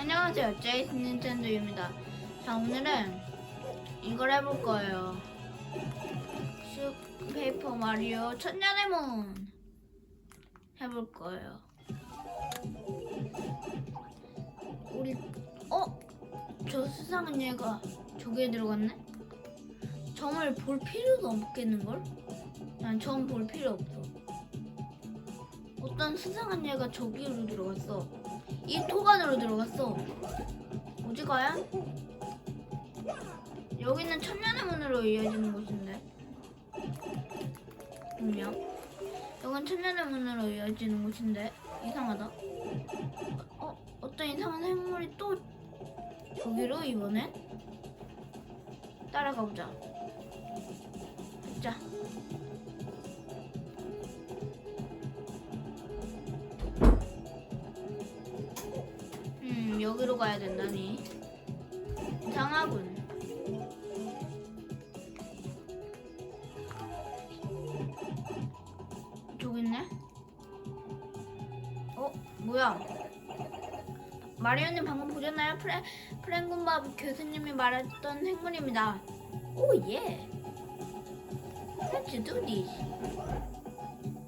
안녕하세요. 제이슨 닌텐도입니다. 자, 오늘은 이걸 해볼 거예요. 슈페이퍼 마리오 천년의 문 해볼 거예요. 우리 어? 저 수상한 얘가 저기에 들어갔네? 점을 볼 필요도 없겠는걸? 난 점 볼 필요 없어. 어떤 수상한 얘가 저기로 들어갔어. 이 토관으로 들어갔어. 어디 가야? 여기는 천년의 문으로 이어지는 곳인데. 분명. 여긴 천년의 문으로 이어지는 곳인데. 이상하다. 어, 어떤 이상한 생물이 또 저기로 이번엔? 따라가 보자. 자. 음, 여기로 가야 된다니. 이상하군. 저기 있네? 어, 뭐야? 마리오님 방금 보셨나요? 프레, 프랭군바 교수님이 말했던 생물입니다. 오, 예. Let's do this.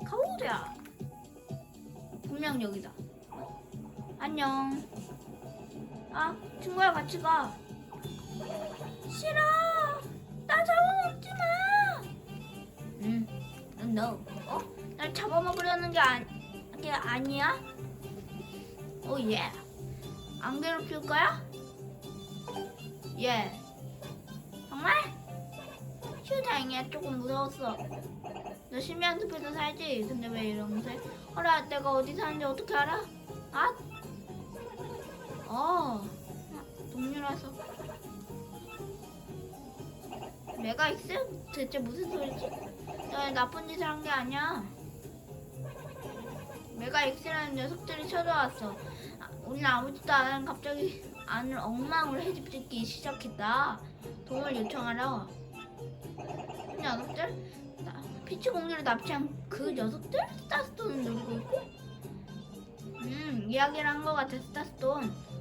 가보자. 분명 여기다. 안녕. 아, 친구야 같이 가. 싫어. 나 잡아먹지 마. 응. No. 어? 날 잡아먹으려는 게, 아, 게 아니야? 오 예. 안 괴롭힐 거야? 예. 정말? 휴 다행이야. 조금 무서웠어. 너 신비한 숲에서 살지? 근데 왜 이런 곳에? 허라, 내가 어디 사는지 어떻게 알아? 아? 어. 동료라서. 내가 있음? 대체 무슨 소리지? 너 나쁜 짓을 한 게 아니야. 메가 X라는 녀석들이 쳐들어왔어. 아, 우린 아무것도 안 하는 갑자기 안을 엉망으로 헤집짓기 시작했다. 도움을 요청하라. 그 녀석들? 나, 피치 공주를 납치한 그 녀석들? 스타스톤을 있고? 음, 이야기를 한 것 같아, 스타스톤.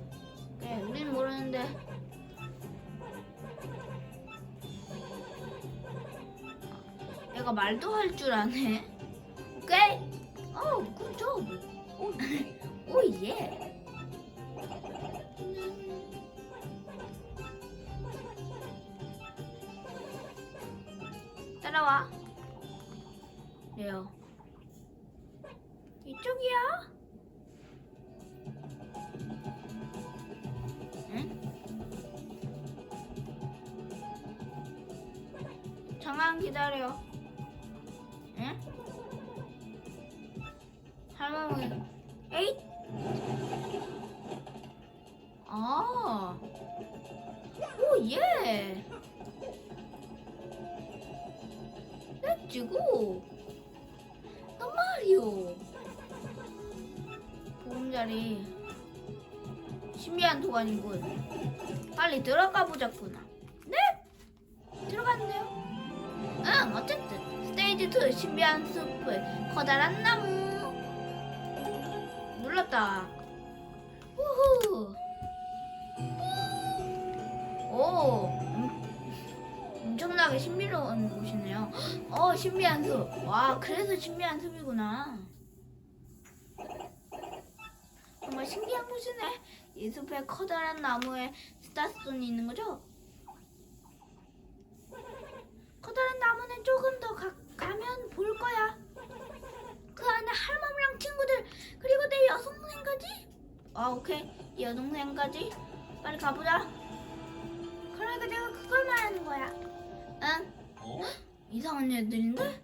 얘가 말도 할 줄 아네. 할머니. 에잇! 아. 오, 예. 렛츠고. 너 마리오. 보금자리. 신비한 도관이군. 빨리 들어가 보자꾸나. 네? 들어갔네요. 응, 어쨌든 스테이지 2 신비한 숲을 커다란 나무 눌렀다. 우후. 오, 음, 엄청나게 신비로운 곳이네요. 어, 신비한 숲. 와, 그래서 신비한 숲이구나. 정말 신기한 곳이네. 이 숲에 커다란 나무에 스타스톤이 있는 거죠? 커다란 나무는 조금 더 가, 가면 볼 거야. 그 안에 할머니랑 친구들 그리고 내 여동생까지. 아 오케이 이 여동생까지 빨리 가보자. 그러니까 내가 그걸 말하는 거야. 응? 어? 이상한 애들인데?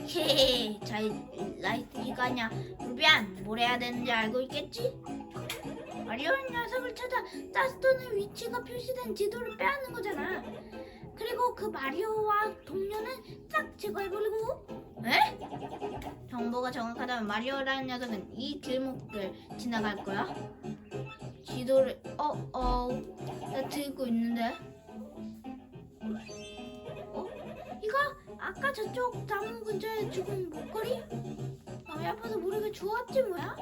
헤헤 자 라이트 기가냐 루비안 뭘 해야 되는지 알고 있겠지? 마리오는 녀석을 찾아 따스톤의 위치가 표시된 지도를 빼앗는 거잖아 그리고 그 마리오와 동료는 싹 제거해버리고 에? 정보가 정확하다면 마리오라는 녀석은 이 길목을 지나갈 거야 지도를 어? 어... 나 들고 있는데 어? 이거 아까 저쪽 나무 근처에 죽은 목걸이? 어, 마음이 아파서 모르게 주웠지 뭐야?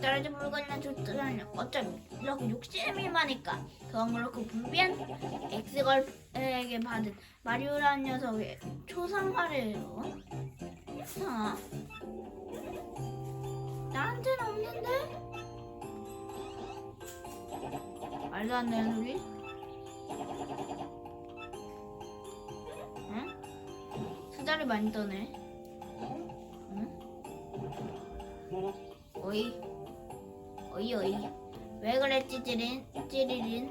떨어져 물건이나 줬더니 어쩜 이렇게 욕심이 많으니까 그건 그렇고 불비한 엑스걸에게 받은 마리오라는 녀석의 어? 아, 나한테는 없는데? 말도 안 되는 소리? 응? 수다를 많이 떠네. 응? 어이, 어이, 어이. 왜 그랬지, 찌린? 찌리린?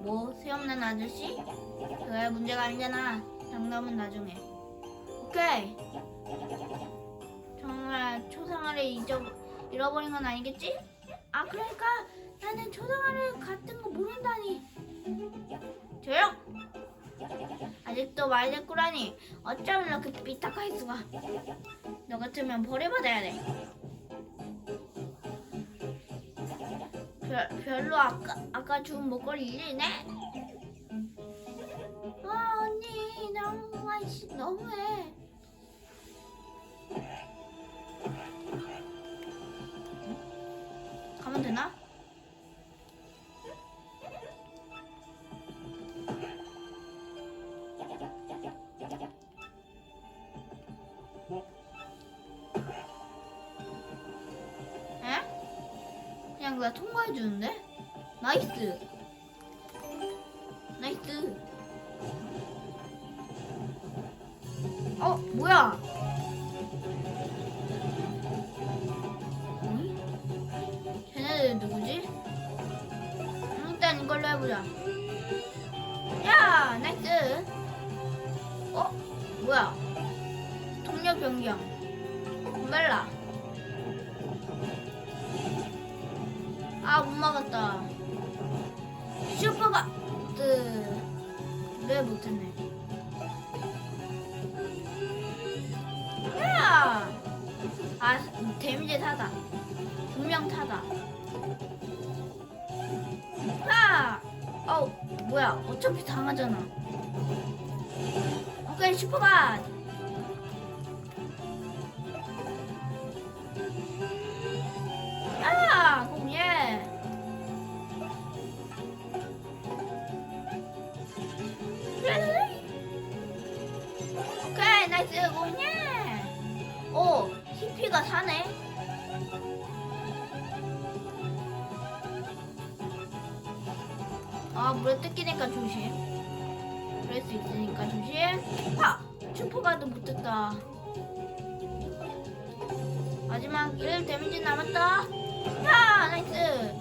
뭐, 수염난 아저씨? 그게 문제가 아니잖아. 장담은 나중에. 오케이. 정말 초상화를 잊어, 잃어버린 건 아니겠지? 아, 그러니까 나는 초상화를 같은 거 모른다니. 조용! 아직도 말대 꾸라니. 어쩜 이렇게 삐딱할 수가. 너 같으면 벌해받아야 돼. 별, 별로 아까, 아까 준 목걸이 일리네. 아 언니 너무 아이씨 너무해 에? 그냥 나 통과해 주는데? 나이스. 나이스. 어, 뭐야? 응? 쟤네들 누구지? 일단 이걸로 해보자. 야, 나이스. 어? 뭐야? 동력 변경. 멜라. 아, 못 막았다. 슈퍼가, 뜨. 왜 못했네. 야! 아, 데미지 타다. 분명 타다. 아! 어우, 뭐야. 어차피 당하잖아. 오케이, 슈퍼가! 아! 공예! 오, 히피가 사네. 아, 물에 뜯기니까 조심. 그럴 수 있으니까 조심. 파! 슈퍼가드 못했다. 마지막 1 데미지 남았다. 야, 나이스.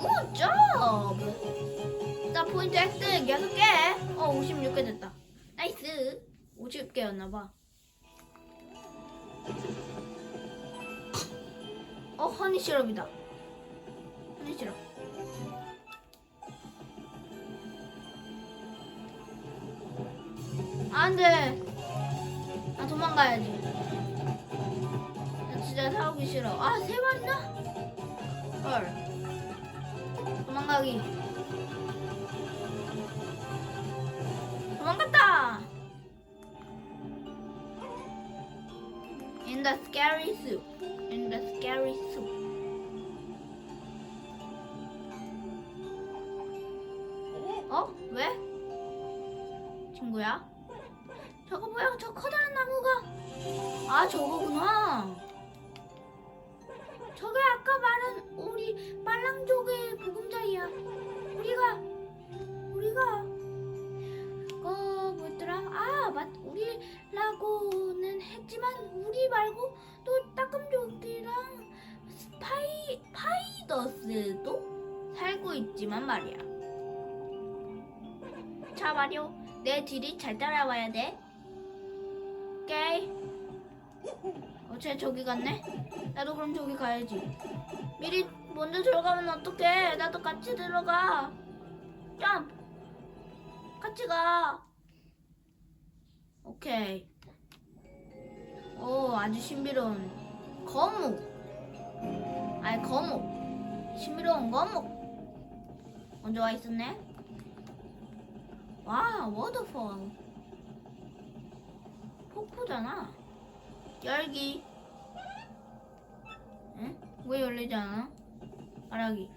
굿 점! 나 포인트 획득 6개. 어, 56개 됐다. 나이스. 50개였나 봐. 어, 허니 시럽이다. 허니 시럽. 안 돼. 아, 도망가야지. 나 진짜 사오기 싫어. 아, 세 마리나? 헐. 도망가기. The scary soup. In the scary soup. 어? 왜? 친구야? 저거 뭐야? 저 커다란 나무가. 아, 저거구나. 저게 아까 말한 우리 말랑족의 보금자리야. 우리가 우리가 어 뭐였더라? 아, 맞 우리라고는 했지만 우리 말고 또 따끔족이랑 스파이 파이더스도 살고 있지만 말이야. 자, 마리오, 내 뒤를 잘 따라와야 돼. 오케이. 어째 저기 갔네? 나도 그럼 저기 가야지. 미리 먼저 들어가면 어떡해? 나도 같이 들어가. 점. 같이 가. 오케이. 오, 아주 신비로운 거묵. 아니, 거묵. 신비로운 거묵. 먼저 와 있었네. 와, 워터폴. 폭포잖아. 열기. 응? 왜 열리지 않아? 말하기.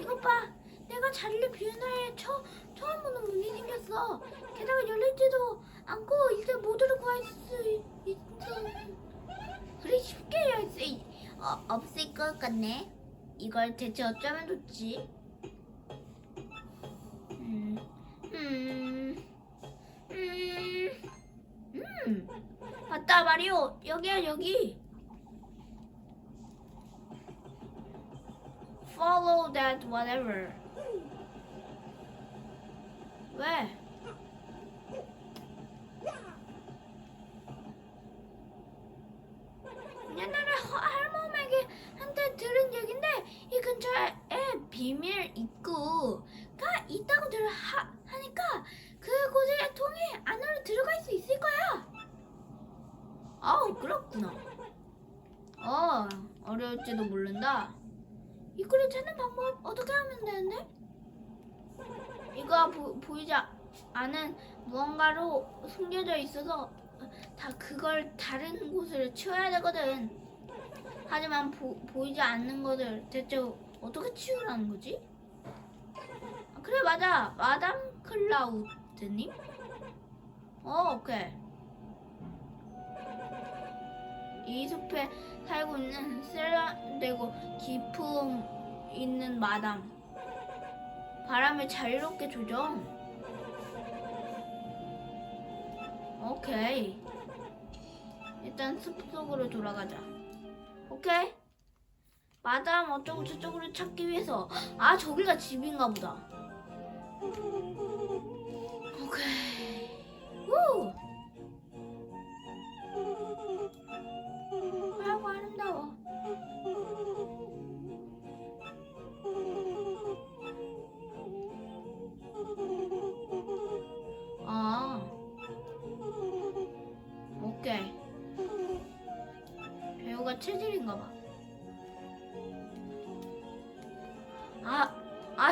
이것 봐. 내가 자리를 비운 후에 처, 처음 보는 문이 생겼어. 게다가 열리지도 않고 이제 모두를 구할 수 있, 있어. 그래 쉽게 열수 있, 어, 없을 것 같네. 이걸 대체 어쩌면 좋지? 음, 음, 음, 음. 맞다 마리오 여기야 여기. Follow that whatever. 왜? 옛날에 하- 할머니에게 한테 들은 얘긴데 이 근처에 비밀 입구가 있다고 들 하, 하니까 그곳에 통해 안으로 들어갈 수 있을 거야. 아우 그렇구나. 어 어려울지도 모른다. 입구를 찾는 방법 어떻게 하면 되는데? 이거 보, 보이지 않은 무언가로 숨겨져 있어서 다 그걸 다른 곳으로 치워야 되거든. 하지만 보, 보이지 않는 것을 대체 어떻게 치우라는 거지? 아, 그래 맞아. 마담 클라우드님? 어 오케이. 이 숲에 살고 있는 세련되고 기품 있는 마담. 바람을 자유롭게 조정. 오케이. 일단 숲 속으로 돌아가자. 오케이 마담 어쩌고 저쩌고를 찾기 위해서. 아 저기가 집인가 보다. 오케이. 우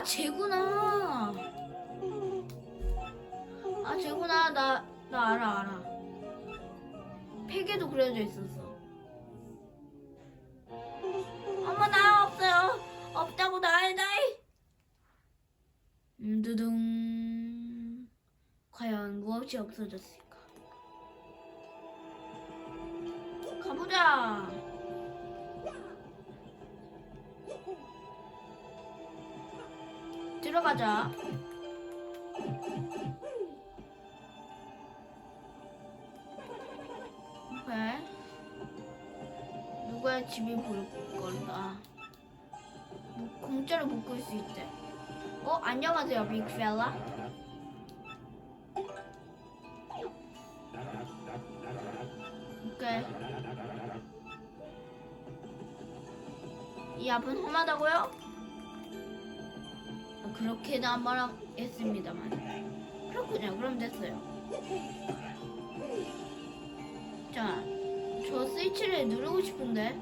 아, 쟤구나. 아, 쟤구나. 나, 나 알아, 알아. 팩에도 그려져 있었어. 어머, 나 없어요. 없다고 나이, 나이. 음, 두둥. 과연 무엇이 없어졌을까? 가보자. 들어가자. 오케이. 누구의 집이 걸까? 뭐, 공짜로 묶을 수 있대. 어, 안녕하세요, 빅펠라. 오케이. 이 앞은 험하다고요? 아, 그렇게는 안 말했습니다만. 그렇군요. 그럼 됐어요. 자, 저 스위치를 누르고 싶은데.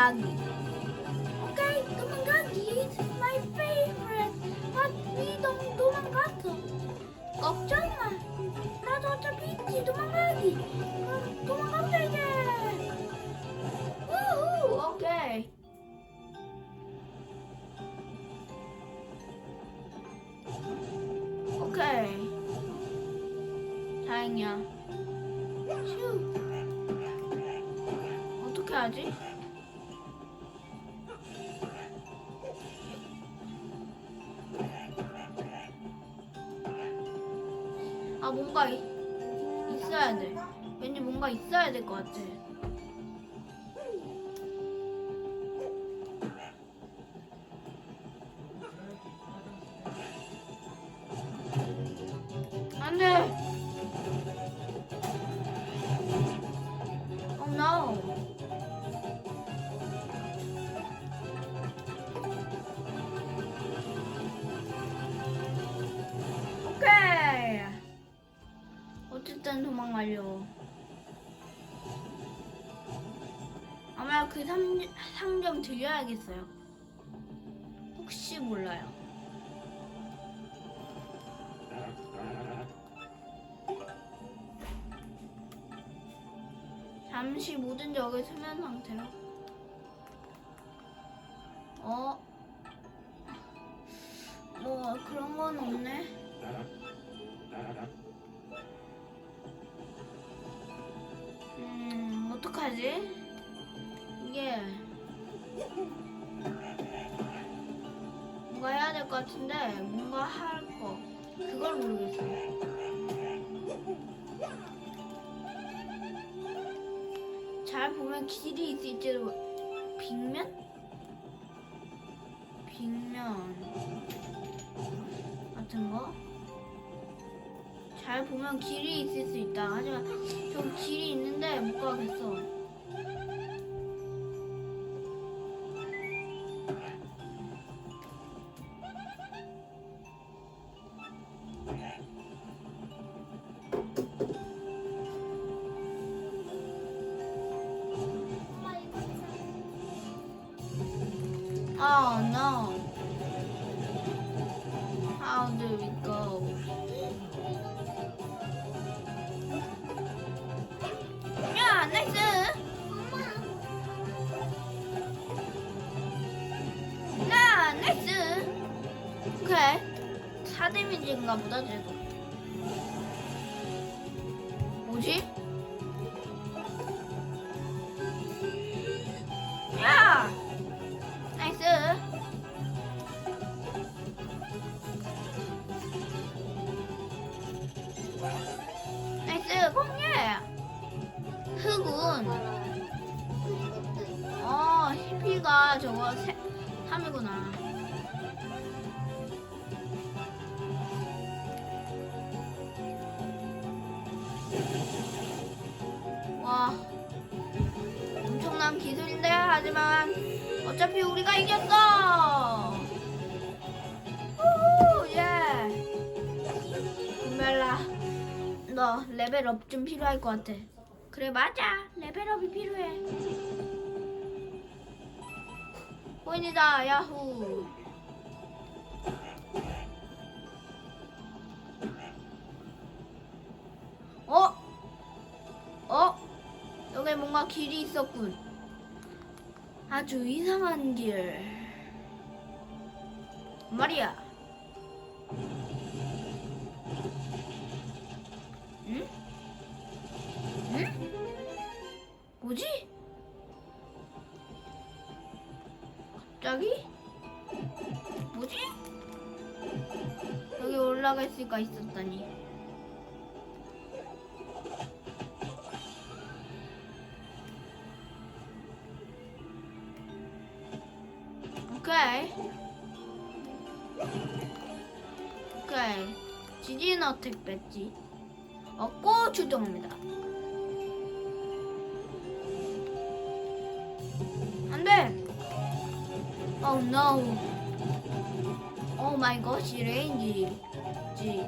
도망가기. Okay, 도망가기 is my favorite. But we don't 도망갔어. 걱정 마. 나도 어차피 있지 도망가기. 그럼 도망가면 되게. 우후, 오케이. 오케이. 다행이야. 휴. 어떻게 하지? 뭔가 이- 있어야 돼. 왠지 뭔가 있어야 될 것 같아. 그 삼, 상점 들려야겠어요. 혹시 몰라요. 잠시 모든 적을 수면 상태로. 어? 뭐 그런 건 없네. 음, 어떡하지? 이게 뭔가 해야 될 것 같은데 뭔가 할 거 그걸 모르겠어. 잘 보면 길이 있을지도 빅면? 빅면 같은 거? 잘 보면 길이 있을 수 있다. 하지만 좀 길이 있는데 못 가겠어. 보다, 쟤도. 뭐지? 어차피 우리가 이겼어. 우 예. 금발라, 너 레벨업 좀 필요할 것 같아. 그래 맞아, 레벨업이 필요해. 코인이다 야후. 어? 어? 여기 뭔가 길이 있었군. 아주 이상한 길. 말이야. 응? 응? 뭐지? 갑자기? 뭐지? 여기 올라갈 수가 있었다니. 배지. 얻고 출동합니다. 안 돼! Oh no! Oh my gosh, 레인지. 지.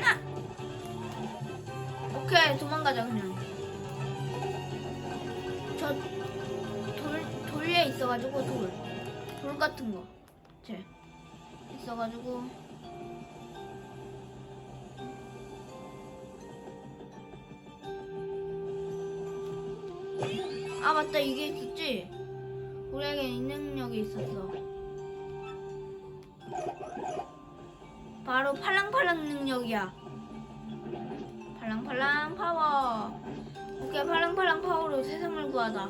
나! 오케이, 도망가자, 그냥. 저 돌, 돌 위에 있어가지고 돌. 돌 같은 거. 쟤. 있어가지고. 아, 맞다. 이게 있었지? 우리에게 이 능력이 있었어. 바로 팔랑팔랑 능력이야. 팔랑팔랑 파워. 오케이, 팔랑팔랑 파워로 세상을 구하다.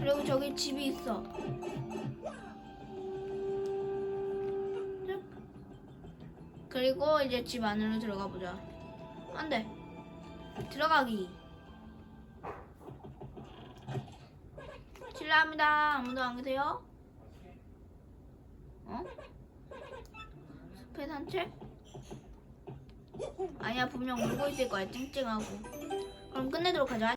그리고 저기 집이 있어. 그리고 이제 집 안으로 들어가 보자. 안 돼. 들어가기. 실례합니다. 아무도 안 계세요? 어? 숲의 산책? 아니야, 분명 울고 있을 거야. 찡찡하고. 그럼 끝내도록 하자.